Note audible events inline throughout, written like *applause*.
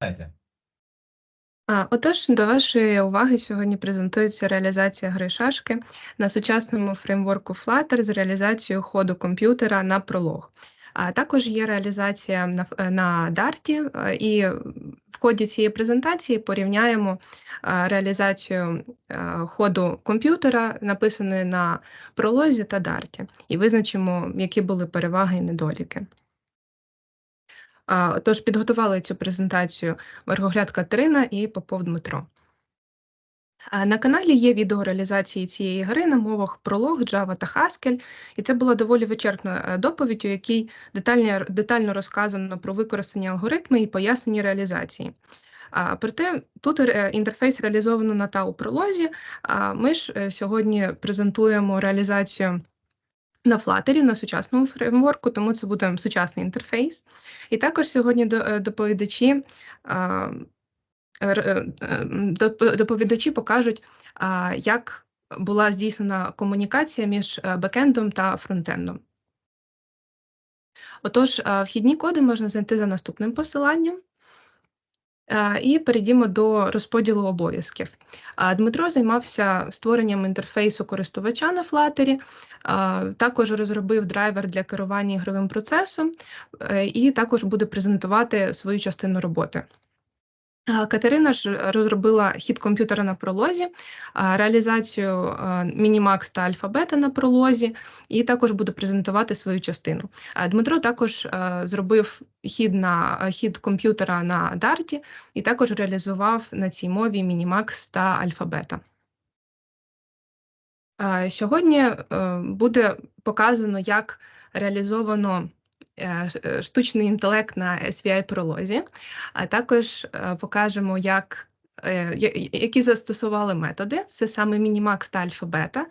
Дайте. Отож, до вашої уваги сьогодні презентується реалізація гри шашки на сучасному фреймворку Flutter з реалізацією ходу комп'ютера на пролог. А також є реалізація на, на е, і в ході цієї презентації порівняємо реалізацію ходу комп'ютера, написаної на пролозі та Dart, і визначимо, які були переваги і недоліки. Тож підготували цю презентацію Верхогляд Катерина і Попов Дмитро. На каналі є відео реалізації цієї гри на мовах Prolog, Java та Haskell, і це була доволі вичерпна е, доповідь, у якій детально, детально розказано про використані алгоритми і пояснені реалізації. А, Проте тут е, інтерфейс реалізовано на Tau пролозі, а ми ж е, сьогодні презентуємо реалізацію на Flutter, на сучасному фреймворку, тому це буде сучасний інтерфейс. І також сьогодні е, доповідачі, е, доп- доповідачі покажуть, як була здійснена комунікація між е, бекендом та фронтендом. Отож, вхідні коди можна знайти за наступним посиланням. Е, І перейдімо до розподілу обов'язків. Дмитро займався створенням інтерфейсу користувача на Flutter, також розробив драйвер для керування ігровим процесом е, і також буде презентувати свою частину роботи. А, Катерина ж розробила хід комп'ютера на пролозі, реалізацію Мінімакс та Альфа-Бета на пролозі, і також буде презентувати свою частину. Дмитро також зробив хід на хід комп'ютера на Дарті і також реалізував на цій мові Мінімакс та Альфа-Бета. Сьогодні е, буде показано, як реалізовано е, е, штучний інтелект на SVI пролозі, а також е, покажемо, як, е, які застосували методи. Це саме Мінімакс та Альфа-Бета,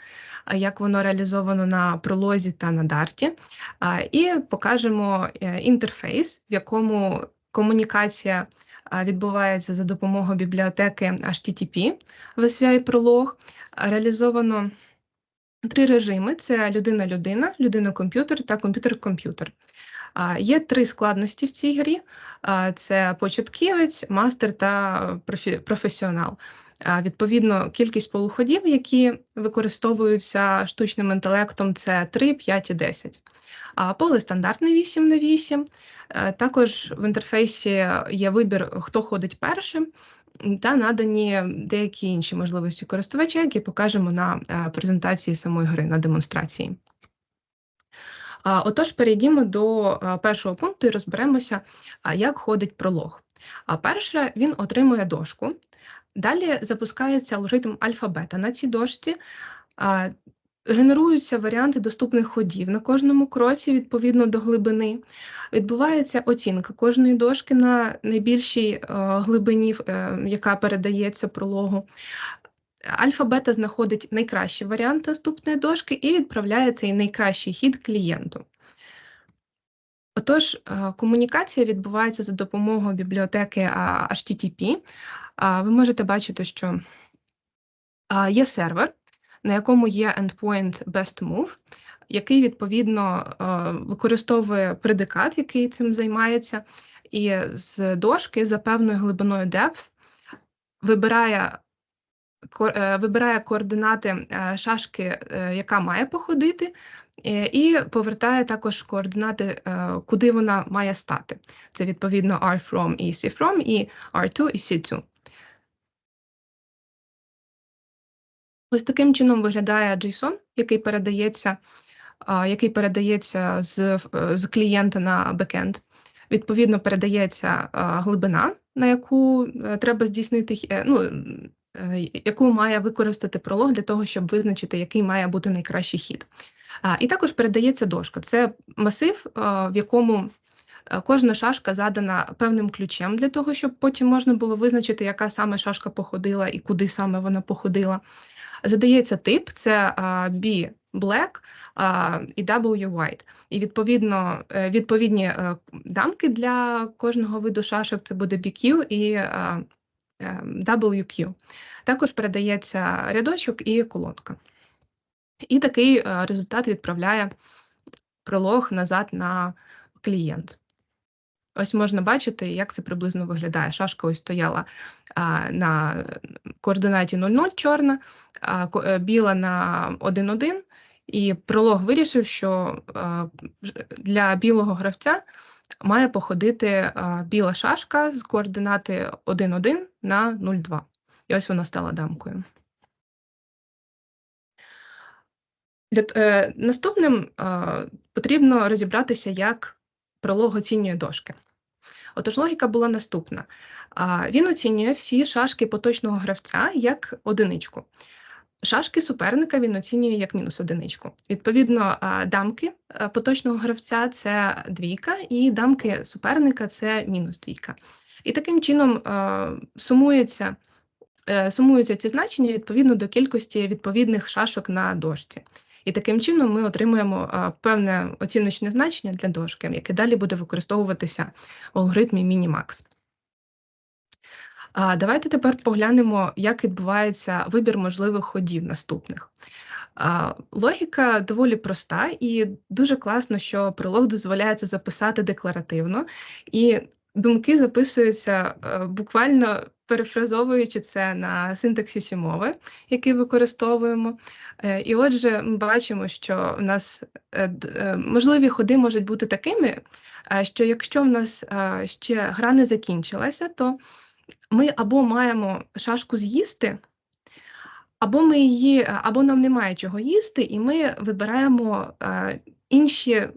як воно реалізовано на пролозі та на Дарті. І покажемо е, інтерфейс, в якому комунікація відбувається за допомогою бібліотеки HTTP в SVI пролог. Реалізовано три режими: це людина-людина, людина-комп'ютер та комп'ютер-комп'ютер. Є три складності в цій грі: це початківець, мастер та профі- професіонал. Відповідно, кількість полуходів, які використовуються штучним інтелектом, це 3, 5 і 10. А поле стандартне 8 на 8. Е, Також в інтерфейсі є вибір, хто ходить першим, та надані деякі інші можливості користувача, які покажемо на е, презентації самої гри, на демонстрації. Отож, перейдімо до е, першого пункту і розберемося, як ходить пролог. А перше, він отримує дошку. Далі запускається алгоритм альфа-бета на цій дошці. Генеруються варіанти доступних ходів на кожному кроці відповідно до глибини. Відбувається оцінка кожної дошки на найбільшій е, глибині, е, яка передається прологу. Альфа-бета знаходить найкращий варіант наступної дошки і відправляє цей найкращий хід клієнту. Отож, е, комунікація відбувається за допомогою бібліотеки HTTP. Ви можете бачити, що є сервер, на якому є endpoint bestMove, який відповідно е, використовує предикат, який цим займається, і з дошки за певною глибиною depth вибирає вибирає координати е, шашки, е, яка має походити, е, і повертає також координати, е, куди вона має стати. Це відповідно R from і C from, і R2 і C2. Ось таким чином виглядає JSON, який передається, який передається з, е, з клієнта на бекенд. Відповідно, передається глибина, на яку е, треба здійснити, е, ну, е, яку має використати пролог для того, щоб визначити, який має бути найкращий хід. І також передається дошка. Це масив, в якому е, кожна шашка задана певним ключем для того, щоб потім можна було визначити, яка саме шашка походила і куди саме вона походила. Задається тип: це B black і W white. І відповідно е, відповідні е, дамки для кожного виду шашок це буде BQ і е, WQ. Також передається рядочок і колонка. І такий е, результат відправляє пролог назад на клієнт. Ось можна бачити, як це приблизно виглядає. Шашка ось стояла а, на координаті 0,0 чорна, а, е, біла на 1,1, і пролог вирішив, що а, для білого гравця має походити біла шашка з координати 1,1 на 0,2. І ось вона стала дамкою. Е, Наступним потрібно розібратися, як пролог оцінює дошки. Отож, логіка була наступна: він оцінює всі шашки поточного гравця як одиничку. Шашки суперника він оцінює як мінус одиничку. Відповідно, дамки поточного гравця це двійка, і дамки суперника це мінус двійка. І таким чином сумується. е, Сумуються ці значення відповідно до кількості відповідних шашок на дошці. І таким чином ми отримуємо певне оціночне значення для дошки, яке далі буде використовуватися в алгоритмі Minimax. А, Давайте тепер поглянемо, як відбувається вибір можливих ходів наступних. Логіка доволі проста, і дуже класно, що прилог дозволяє це записати декларативно, і думки записуються е, буквально перефразовуючи це на синтаксисі мови, який використовуємо. Е, І отже, ми бачимо, що в нас е, можливі ходи можуть бути такими, що якщо в нас ще гра не закінчилася, то ми або маємо шашку з'їсти, або ми її, або нам немає чого їсти, і ми вибираємо е, інші е,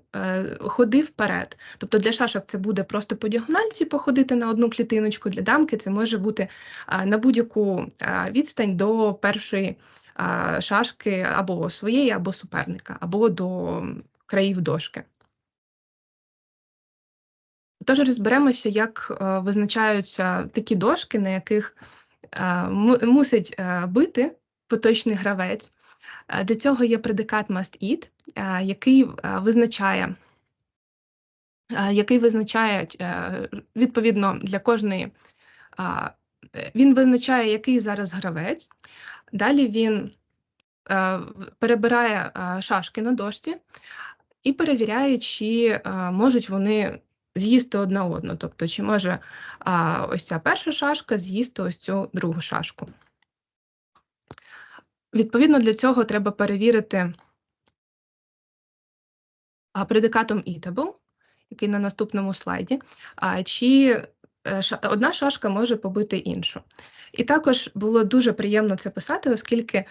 ходи вперед. Тобто для шашок це буде просто по діагональці походити на одну клітиночку, для дамки це може бути е, на будь-яку е, відстань до першої е, шашки або своєї, або суперника, або до країв дошки. Тож розберемося, як е, визначаються такі дошки, на яких е, му- мусить е, бити поточний гравець. Для цього є предикат must eat, який визначає, який визначає відповідно для кожної. Він визначає, який зараз гравець. Далі він перебирає шашки на дошці і перевіряє, чи можуть вони з'їсти одна одну. Тобто, чи може а, ось ця перша шашка з'їсти ось цю другу шашку. Відповідно, для цього треба перевірити предикатом eatable, який на наступному слайді, а, чи е, одна шашка може побити іншу. І також було дуже приємно це писати, оскільки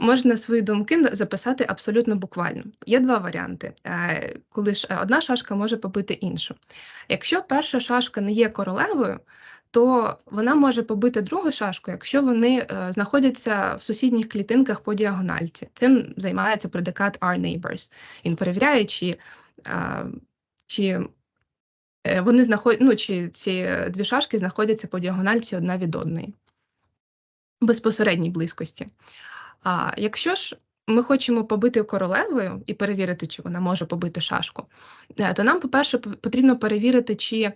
можна свої думки записати абсолютно буквально. Є два варіанти, е, коли ж е, одна шашка може побити іншу. Якщо перша шашка не є королевою, то вона може побити другу шашку, якщо вони е, знаходяться в сусідніх клітинках по діагональці. Цим займається предикат are neighbors. Він перевіряє, чи, чи вони знаход... ну, чи ці дві шашки знаходяться по діагональці одна від одної безпосередній близькості. А якщо ж ми хочемо побити королевою і перевірити, чи вона може побити шашку, е, то нам, по-перше, потрібно перевірити, чи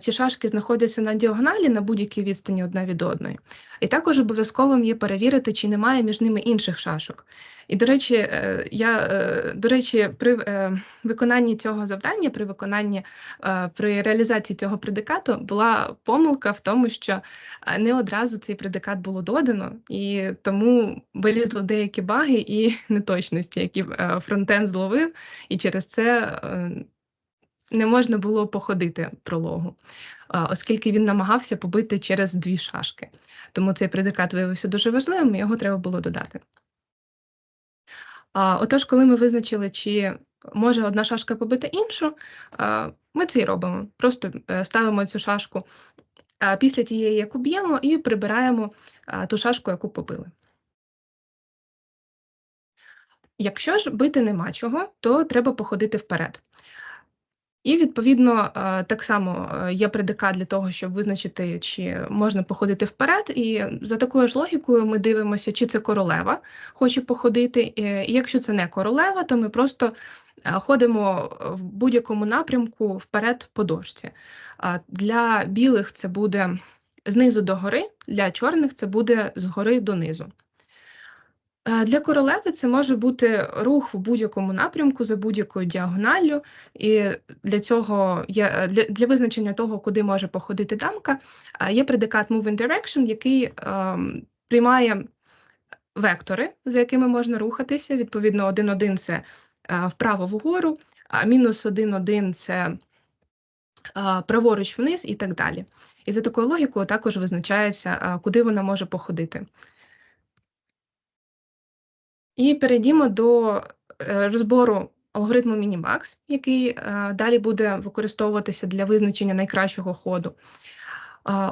ці шашки знаходяться на діагоналі на будь-якій відстані одна від одної. І також обов'язковим є перевірити, чи немає між ними інших шашок. І, до речі, е, я, е, до речі, при е, виконанні цього завдання, при виконанні, при реалізації цього предикату була помилка в тому, що не одразу цей предикат було додано, і тому вилізли деякі баги і *laughs* неточності, які фронтенд зловив, і через це не можна було походити прологу, оскільки він намагався побити через дві шашки. Тому цей предикат виявився дуже важливим, і його треба було додати. Отож, коли ми визначили, чи може одна шашка побити іншу, ми це і робимо. Просто е, ставимо цю шашку після тієї, яку б'ємо, і прибираємо ту шашку, яку побили. Якщо ж бити нема чого, то треба походити вперед. І, відповідно, е, так само е, є предикат для того, щоб визначити, чи можна походити вперед. І за такою ж логікою ми дивимося, чи це королева хоче походити. І якщо це не королева, то ми просто е, ходимо в будь-якому напрямку вперед по дошці. Для білих це буде знизу до гори, для чорних це буде згори донизу. Е, для королеви це може бути рух в будь-якому напрямку за будь-якою діагоналлю, і для цього є е, для для визначення того, куди може походити дамка, е, є предикат move in direction, який ем, приймає вектори, за якими можна рухатися. Відповідно, 1-1 – це вправо вгору, а мінус 1-1 – це праворуч вниз і так далі. І за такою логікою також визначається, куди вона може походити. І перейдімо до е, розбору алгоритму Minimax, який е, далі буде використовуватися для визначення найкращого ходу.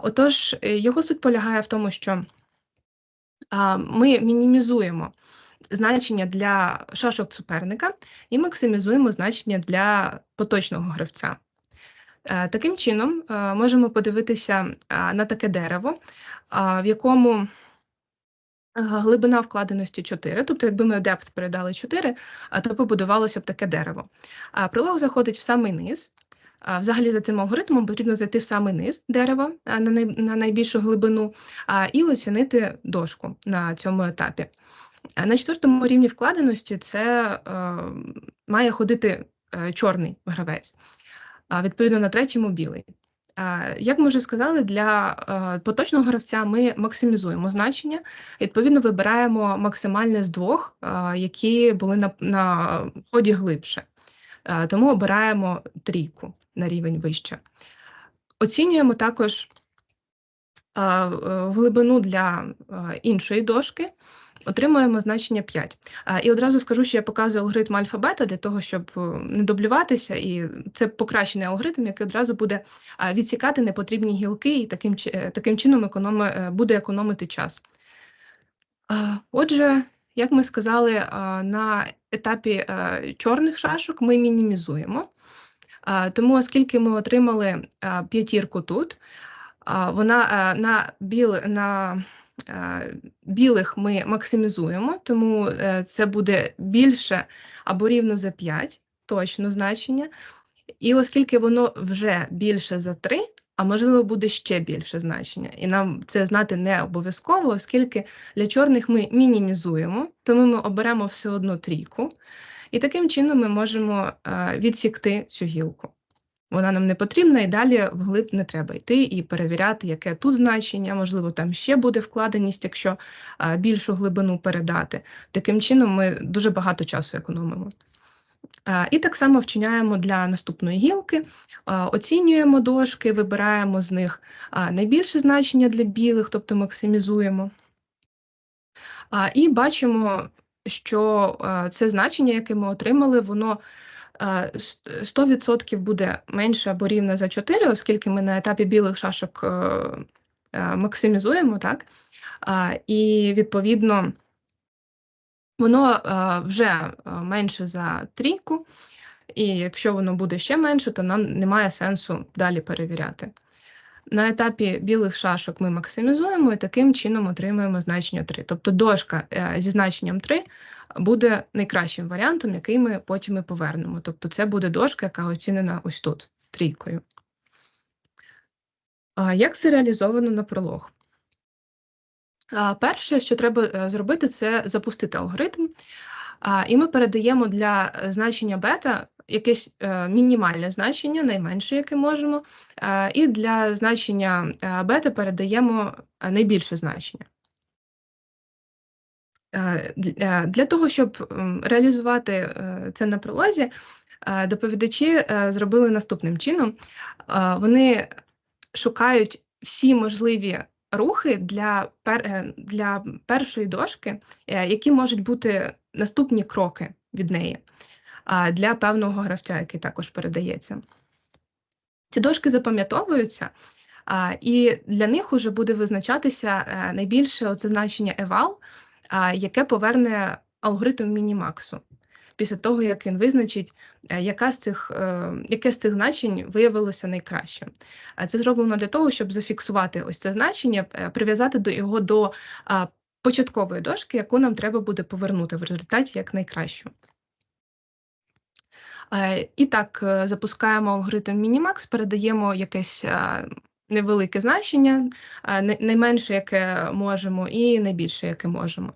Отож, е, його суть полягає в тому, що ми мінімізуємо значення для шашок суперника і максимізуємо значення для поточного гравця. Таким чином, можемо подивитися на таке дерево, в якому Глибина вкладеності 4, тобто, якби ми депт передали 4, то побудувалося б таке дерево. А прилог заходить в самий низ. Взагалі, за цим алгоритмом потрібно зайти в самий низ дерева на найбільшу глибину і оцінити дошку на цьому етапі. На четвертому рівні вкладеності це має ходити е, чорний гравець, а відповідно на третьому білий. Як ми вже сказали, для е, поточного гравця ми максимізуємо значення, відповідно, вибираємо максимальне з двох, які були на на ході глибше. Тому обираємо трійку на рівень вище. Оцінюємо також глибину для іншої дошки отримуємо значення 5. І одразу скажу, що я показую алгоритм альфа-бета для того, щоб е, не дублюватися, і це покращений алгоритм, який одразу буде відсікати непотрібні гілки, і таким е, таким чином економи, е, буде економити час. Отже, як ми сказали, на етапі чорних шашок ми мінімізуємо. Тому, оскільки ми отримали п'ятірку тут, вона на біл на білих ми максимізуємо, тому е, це буде більше або рівно за 5, точно значення. І оскільки воно вже більше за 3, а можливо, буде ще більше значення. І нам це знати не обов'язково, оскільки для чорних ми мінімізуємо, тому ми оберемо все одно трійку. І таким чином ми можемо е, відсікти цю гілку. Вона нам не потрібна, і далі вглиб не треба йти і перевіряти, яке тут значення, можливо, там ще буде вкладеність, якщо більшу глибину передати. Таким чином, ми дуже багато часу економимо. І так само вчиняємо для наступної гілки, оцінюємо дошки, вибираємо з них найбільше значення для білих, тобто максимізуємо. І бачимо, що це значення, яке ми отримали, воно 100% буде менше або рівне за 4, оскільки ми на етапі білих шашок е, е, максимізуємо, так? І відповідно воно вже менше за трійку, і якщо воно буде ще менше, то нам немає сенсу далі перевіряти. На етапі білих шашок ми максимізуємо і таким чином отримуємо значення 3. Тобто дошка е, зі значенням 3 буде найкращим варіантом, який ми потім і повернемо. Тобто це буде дошка, яка оцінена ось тут, трійкою. Як це реалізовано на пролог? Перше, що треба е, зробити, це запустити алгоритм. І ми передаємо для значення бета якесь е, мінімальне значення, найменше, яке можемо, і для значення бета передаємо найбільше значення. Е, е, для того, щоб реалізувати е, це на пролозі, доповідачі зробили наступним чином: вони шукають всі можливі рухи для для першої дошки, які можуть бути наступні кроки від неї для певного гравця, який також передається. Ці дошки запам'ятовуються. І для них вже буде визначатися найбільше оце значення eval, яке поверне алгоритм мінімаксу після того, як він визначить, е, яка з цих, е, яке з цих значень виявилося найкраще. Це зроблено для того, щоб зафіксувати ось це значення, е, прив'язати до його до початкової дошки, яку нам треба буде повернути в результаті як найкращу. І так, запускаємо алгоритм Minimax, передаємо якесь невелике значення, найменше, яке можемо, і найбільше, яке можемо.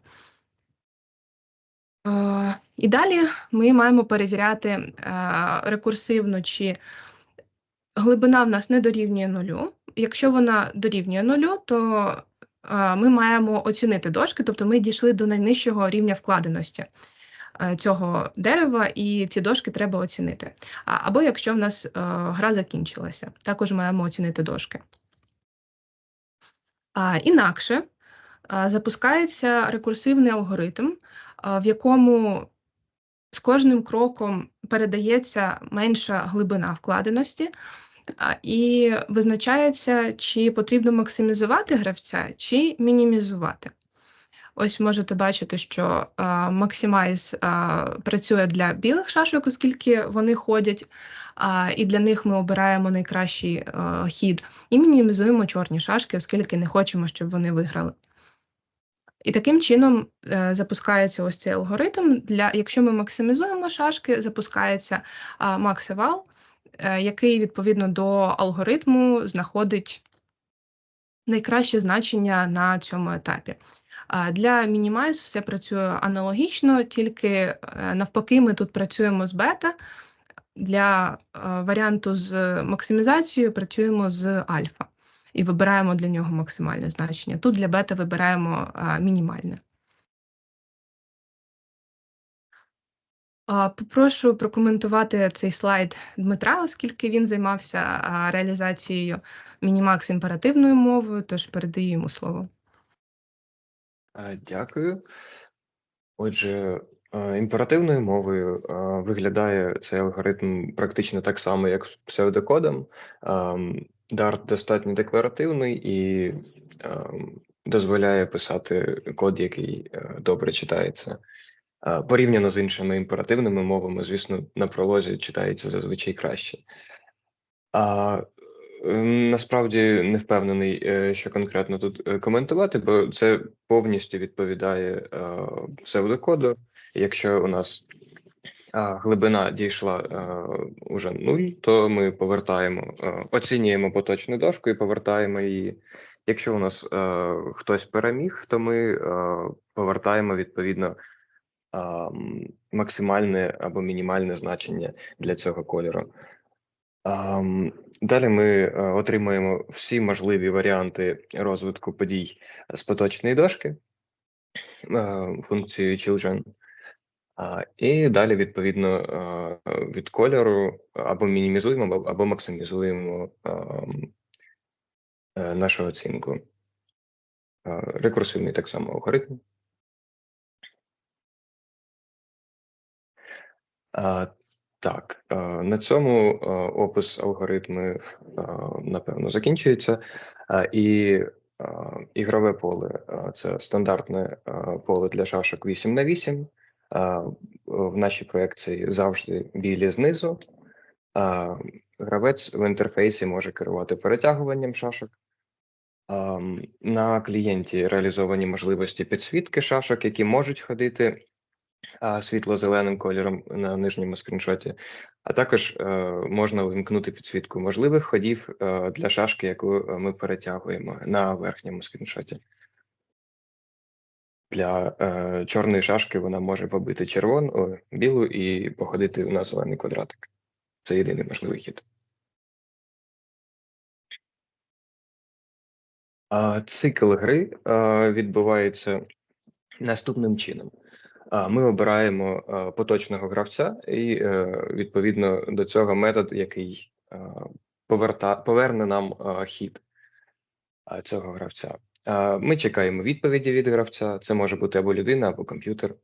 Е, І далі ми маємо перевіряти е, рекурсивно, чи глибина в нас не дорівнює нулю. Якщо вона дорівнює нулю, то е, ми маємо оцінити дошки, тобто ми дійшли до найнижчого рівня вкладеності е, цього дерева, і ці дошки треба оцінити. Або якщо в нас е, гра закінчилася, також маємо оцінити дошки. Інакше запускається рекурсивний алгоритм, в якому з кожним кроком передається менша глибина вкладеності, і визначається, чи потрібно максимізувати гравця, чи мінімізувати. Ось можете бачити, що а, Maximize працює для білих шашок, оскільки вони ходять, і для них ми обираємо найкращий а, хід, і мінімізуємо чорні шашки, оскільки не хочемо, щоб вони виграли. І таким чином е, запускається ось цей алгоритм. Для, якщо ми максимізуємо шашки, запускається е, який відповідно до алгоритму знаходить найкраще значення на цьому етапі. Для Minimize все працює аналогічно, тільки е, навпаки, ми тут працюємо з бета. Для е, варіанту з максимізацією працюємо з альфа і вибираємо для нього максимальне значення. Тут для бета вибираємо мінімальне. Попрошу прокоментувати цей слайд Дмитра, оскільки він займався реалізацією Мінімакс імперативною мовою, тож передаю йому слово. Е, Дякую. Отже, е, імперативною мовою е, виглядає цей алгоритм практично так само, як з псевдокодом. Ем, Dart достатньо декларативний і ем, дозволяє писати код, який добре читається. Порівняно з іншими імперативними мовами, звісно, на пролозі читається зазвичай краще. Ем, насправді не впевнений, е, що конкретно тут е, коментувати, бо це повністю відповідає е, псевдокоду. Якщо у нас глибина дійшла уже нуль, то ми повертаємо, оцінюємо поточну дошку і повертаємо її. Якщо у нас хтось переміг, то ми повертаємо відповідно максимальне або мінімальне значення для цього кольору. Далі ми е, отримуємо всі можливі варіанти розвитку подій з поточної дошки е, функцією children. І далі, відповідно, е, від кольору або мінімізуємо, або- максимізуємо е, нашу оцінку. Рекурсивний так само алгоритм. Так, е, на цьому е, опис алгоритмів е, напевно закінчується. І ігрове поле це стандартне поле для шашок 8 на 8. Е, В нашій проекції завжди білі знизу. Гравець в інтерфейсі може керувати перетягуванням шашок. На клієнті реалізовані можливості підсвітки шашок, які можуть ходити світло-зеленим кольором на нижньому скріншоті, а також е, можна вимкнути підсвітку можливих ходів е, для шашки, яку е, ми перетягуємо на верхньому скріншоті. Для е, чорної шашки вона може побити червону, білу і походити на зелений квадратик. Це єдиний можливий хід. Цикл гри е, відбувається наступним чином. Ми обираємо е, поточного гравця, і е, відповідно до цього метод, який е, поверта, поверне нам хід цього гравця. Ми чекаємо відповіді від гравця. Це може бути або людина, або комп'ютер.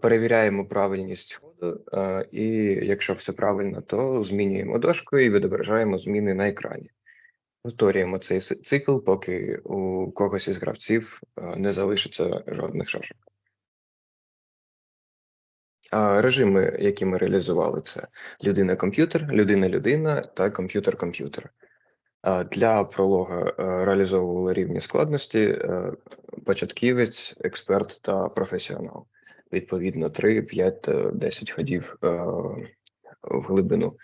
Перевіряємо правильність ходу, і якщо все правильно, то змінюємо дошку і відображаємо зміни на екрані. Повторюємо цей цикл, поки у когось із гравців не залишиться жодних шашок. Режими, які ми реалізували, це людина-комп'ютер, людина-людина та комп'ютер-комп'ютер. Для пролога е, реалізовували рівні складності е, початківець, експерт та професіонал. Відповідно, 3, 5, е, 10 ходів е, в глибину.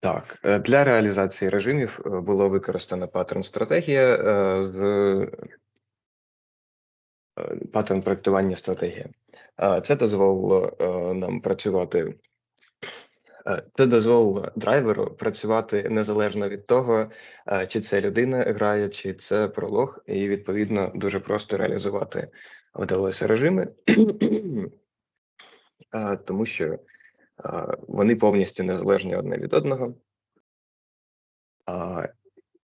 Так, для реалізації режимів було використано паттерн стратегія з паттерн проектування стратегії. Е, Це дозволило е, нам працювати. е, Це дозволило драйверу працювати незалежно від того, чи це людина грає, чи це пролог, і відповідно дуже просто реалізувати вдалося режими, *clears throat* тому що вони повністю незалежні одне від одного.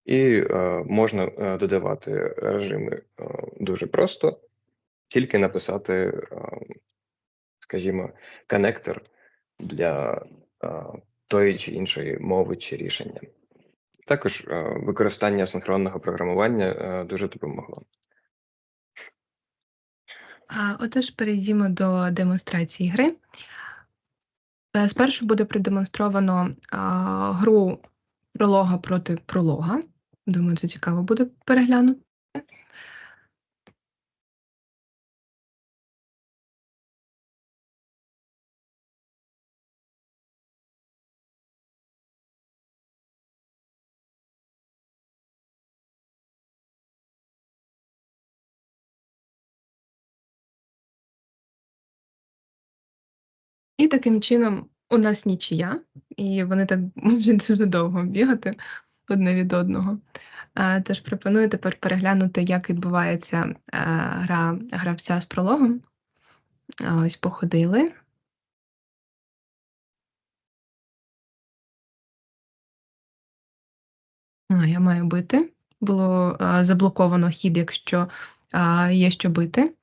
І можна додавати режими дуже просто, тільки написати, е, скажімо, коннектор для е, тої чи іншої мови чи рішення. Також е, використання синхронного програмування дуже допомогло. А, Отож, перейдімо до демонстрації гри. Спершу буде продемонстровано а, гру пролога проти пролога. Думаю, це цікаво буде переглянути. І таким чином у нас нічия, і вони так *laughs* можуть дуже довго бігати одне від одного. Тож пропоную тепер переглянути, як відбувається е, гра гравця з прологом. Ось походили. А, Я маю бити. Було е, заблоковано хід, якщо е, є що бити.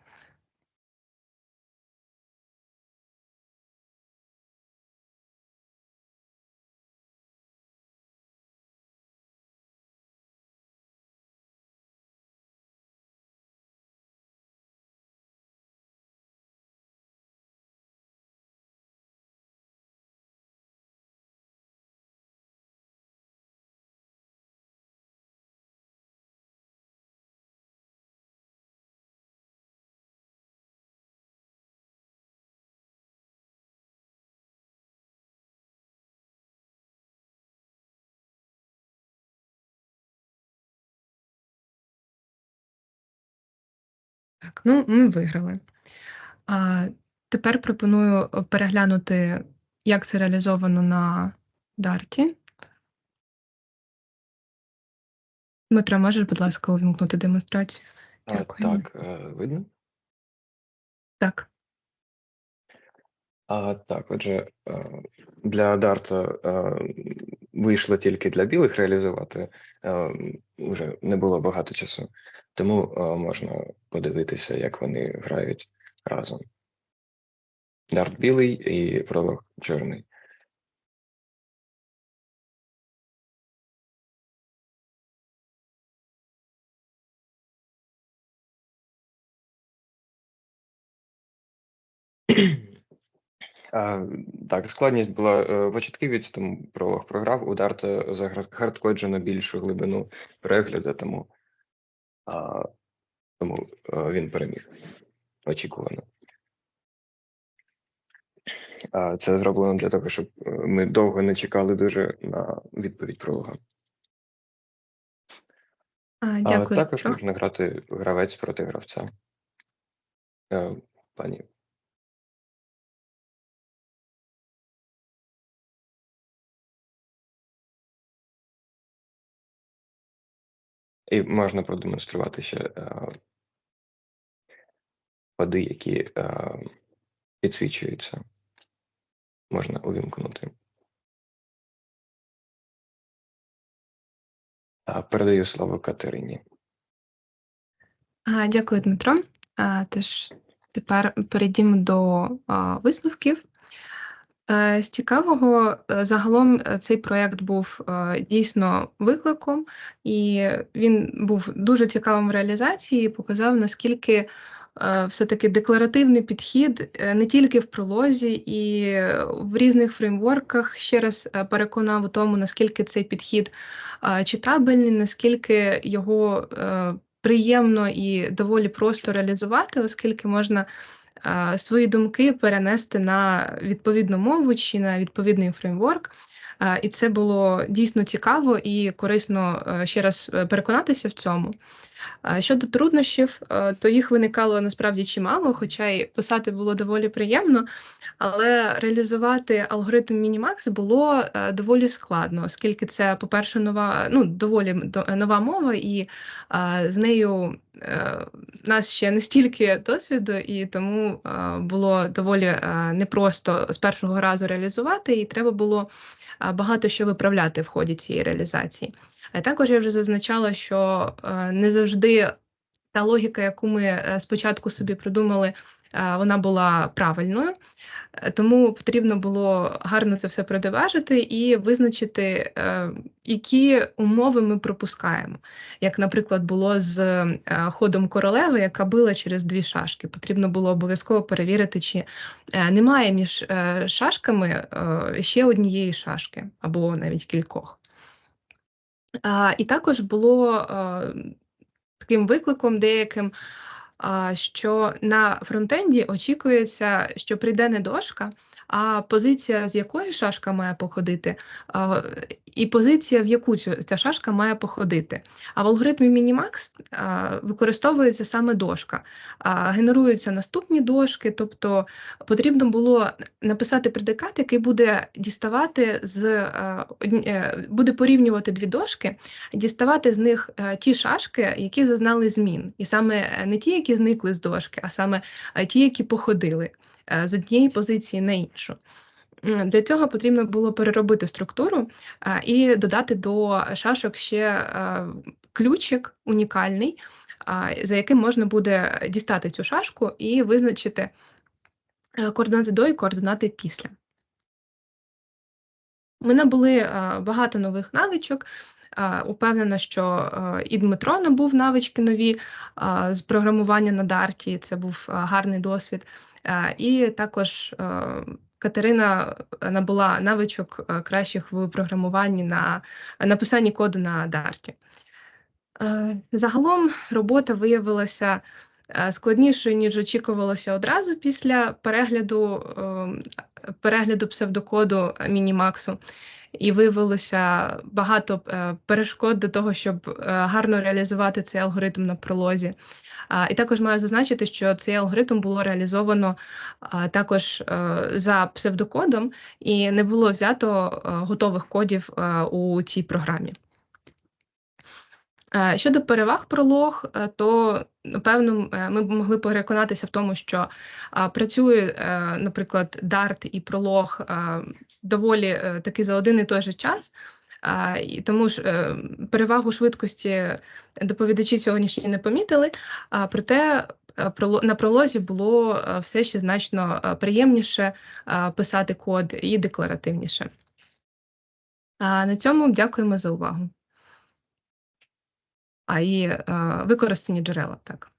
Так, ну ми виграли. А, тепер пропоную е, переглянути, як це реалізовано на Дарті. Дмитро, можеш, будь ласка, увімкнути демонстрацію? Дякую. Так, е, видно? Так. А, так, отже, е, для Дарта вийшло тільки для білих реалізувати. е, Уже не було багато часу, тому можна подивитися, як вони грають разом. Дарт білий і пролог чорний. Так, складність була е, початківець, тому пролог програв. У Дарта загардкоджено більшу глибину перегляду, тому, а, тому е, він переміг очікувано. А, це зроблено для того, щоб е, ми довго не чекали дуже на відповідь пролога. А, А, також можна грати гравець проти гравця. Е, Пані. І можна продемонструвати ще е, ходи, які е, підсвічуються. Можна увімкнути. Передаю слово Катерині. Дякую, Дмитро. Тож тепер перейдімо до висновків. Е, З цікавого, е, загалом е, цей проєкт був дійсно викликом, і він був дуже цікавим в реалізації, і показав, наскільки е, все-таки декларативний підхід не тільки в пролозі, і в різних фреймворках ще раз переконав у тому, наскільки цей підхід читабельний, наскільки його приємно і доволі просто реалізувати, оскільки можна свої думки перенести на відповідну мову чи на відповідний фреймворк. І це було дійсно цікаво і корисно е, ще раз е, переконатися в цьому. Щодо труднощів, е, то їх виникало насправді чимало, хоча й писати було доволі приємно, але реалізувати алгоритм Minimax було е, доволі складно, оскільки це, по-перше, нова, ну, доволі нова мова, і е, з нею е, нас ще не стільки досвіду, і тому було доволі непросто з першого разу реалізувати, і треба було багато що виправляти в ході цієї реалізації. А також я вже зазначала, що е, не завжди та логіка, яку ми е, спочатку собі придумали, е, вона була правильною. Е, Тому потрібно було гарно це все продиважити і визначити, е, які умови ми пропускаємо. Як, наприклад, було з е, ходом королеви, яка била через дві шашки. Потрібно було обов'язково перевірити, чи е, немає між е, шашками е, ще однієї шашки або навіть кількох. І також було таким викликом деяким, що на фронтенді очікується, що прийде не дошка, а позиція, з якої шашка має походити, і позиція, в яку ця шашка має походити. А в алгоритмі а, використовується саме дошка. Генеруються наступні дошки, тобто потрібно було написати предикат, який буде діставати з е, е, буде порівнювати дві дошки, діставати з них е, ті шашки, які зазнали змін, і саме не ті, які зникли з дошки, а саме ті, які походили з однієї позиції на іншу. Для цього потрібно було переробити структуру е, і додати до шашок ще е, ключик унікальний, за яким можна буде дістати цю шашку і визначити е, координати до і координати після. У мене були е, багато нових навичок. Е, Упевнена, що е, і Дмитро набув навички нові е, з програмування на Дарті. Це був е, гарний досвід. Е, І також е, Катерина набула навичок е, кращих в програмуванні на написанні коду на Дарті. Е, Загалом робота виявилася е, складнішою, ніж очікувалося одразу після перегляду, ем, перегляду псевдокоду Мінімаксу. І виявилося багато е, перешкод до того, щоб е, гарно реалізувати цей алгоритм на пролозі. І також маю зазначити, що цей алгоритм було реалізовано також е, за псевдокодом, і не було взято готових кодів у цій програмі. Е, Щодо переваг пролог, е, то напевно е, ми б могли переконатися в тому, що працює, наприклад, Dart і пролог доволі таки за один і той же час. А, і тому ж е, перевагу швидкості доповідачі сьогоднішні не помітили, а проте е, на пролозі було е, все ще значно е, приємніше е, писати код і декларативніше. А на цьому дякуємо за увагу. А і е, використані джерела, так.